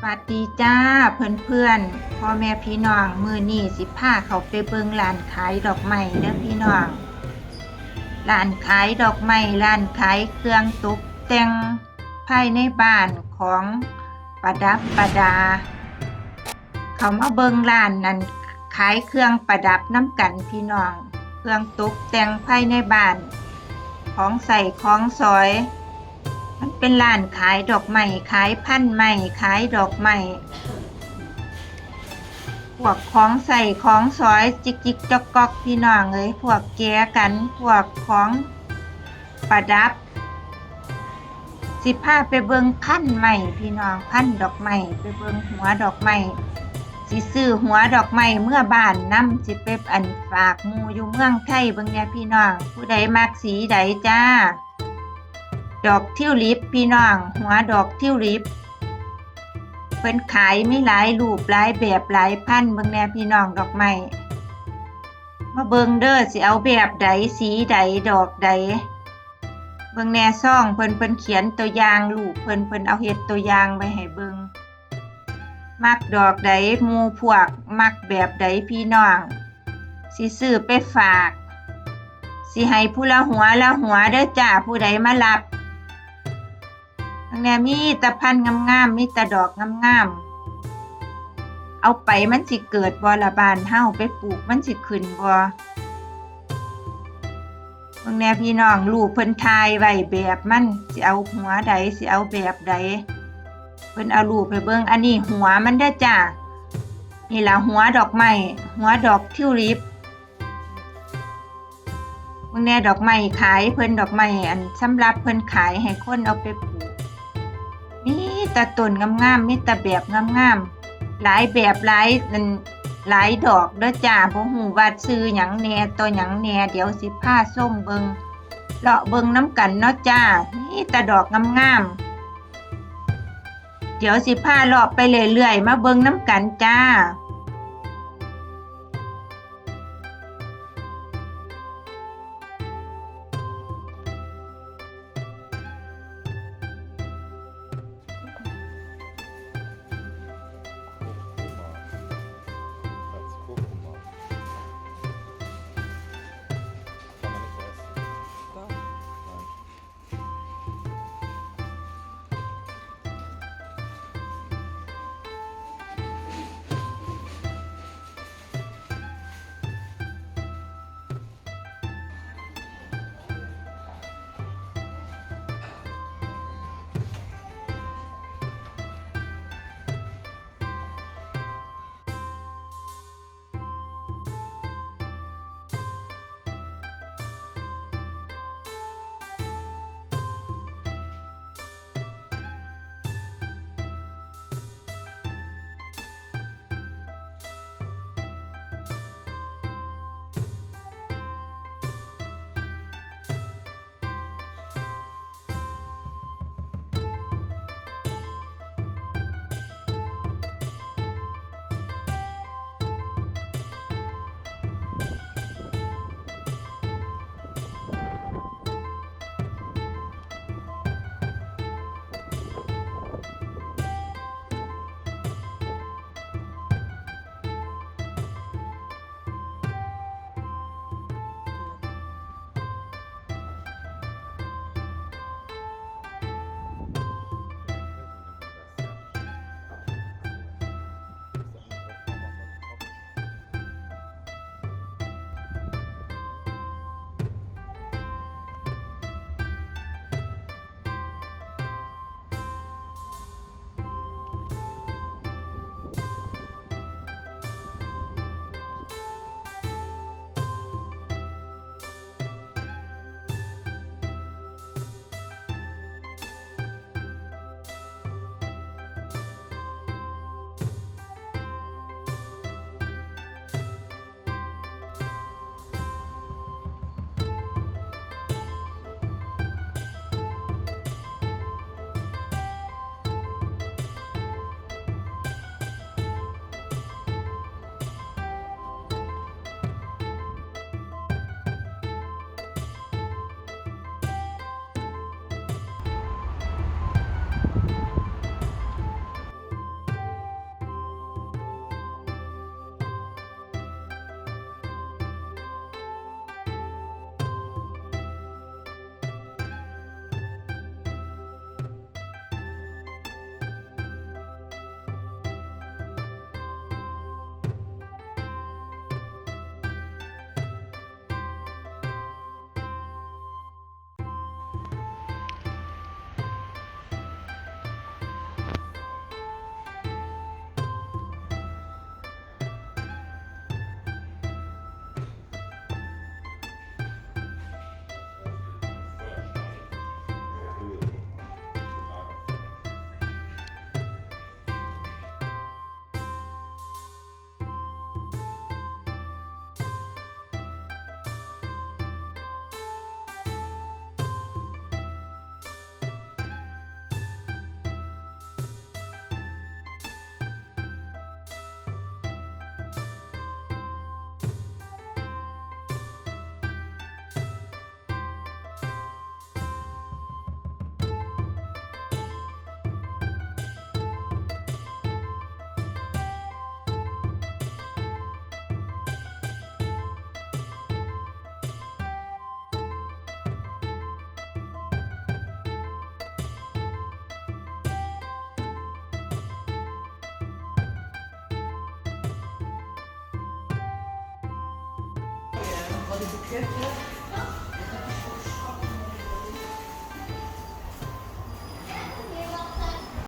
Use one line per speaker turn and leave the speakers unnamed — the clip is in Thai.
สวัสดีจ้าเพื่อนเพื่อนๆพ่อแม่พี่น้องมือนี่สิพาเขาไปเบิงร้านขายดอกไม้เด้อพี่น้องร้านขายดอกไม้ร้านขายเครื่องตกแต่งภายในบ้านของประดับประดา เขามาเบิงร้านนั้นขายเครื่องประดับน้ำกันพี่น้อง เครื่องตกแต่งภายในบ้าน ของใส่ของสอย เป็นร้านขายดอกไม้ขายพันธุ์ไม้ขายดอกไม้พวกของใส่ของสอยจิกจิกจอกกอกพี่น้องเอ้ยพวกแกกันพวกของประดับ สิพาไปเบิงพันธุ์ไม้พี่น้องพันธุ์ดอกไม้ไปเบิงหัวดอกไม้สิซื้อหัวดอกไม้เมื่อบ้านนำสิไปอันฝากมูอยู่เมืองไทยเบิงแหน่พี่น้องผู้ใดมักสีใดจ้า ดอกทิวลิปพี่น้อง หัวดอกทิวลิปเพิ่นขายไมีหลายรูปหลายแบบหลายพันเบิ่งแน่พี่น้องดอกไม้มาเบิ่งเด้อสิเอาแบบใดสีใดดอกใดเบิ่งแน่ซ่องเพิ่นเพิ่นเขียนตัวอย่างรูปเพิ่นเพิ่นเอาเฮ็ดตัวอย่างไว้ให้เบิ่งมักดอกใดหมู่พวก มักแบบใดพี่น้องสิซื้อไปฝากสิให้ผู้ละหัวละหัวเด้อจ้าผู้ใดมารับ ทั้งแนมีแตะพันงามๆมีแตะดอกงามๆเอาไปมันสิเกิดบ่ละบานเฮาไปปลูกมันสิขึ้นบ่เบิ่งแน่พี่น้องลูกเพิ่นทายไว้แบบมันสิเอาหัวใดสิเอาแบบใดเพิ่นเอารูปไปเบิ่งอันนี้หัวมันเด้จ้านี่ละหัวดอกไม้หัวดอกทิวลิปเบิ่งแน่ดอกไม้ขายเพิ่นดอกไม้อันสำหรับเพิ่นขายให้คนเอาไปป แต่ต้นงามๆมีแต่แบบงามๆหลายแบบหลายนั่นหลายดอกเด้อจ้าบ่ฮู้ว่าซื้อหยังแหน่ตัวหยังแหน่เดี๋ยวสิพาส้มเบิงเลาะเบิงน้ำกันเนาะจ้ามีแต่ดอกงามๆเดี๋ยวสิพาเลาะไปเรื่อยๆมาเบิงน้ำกันจ้า
Hadi dikkat et.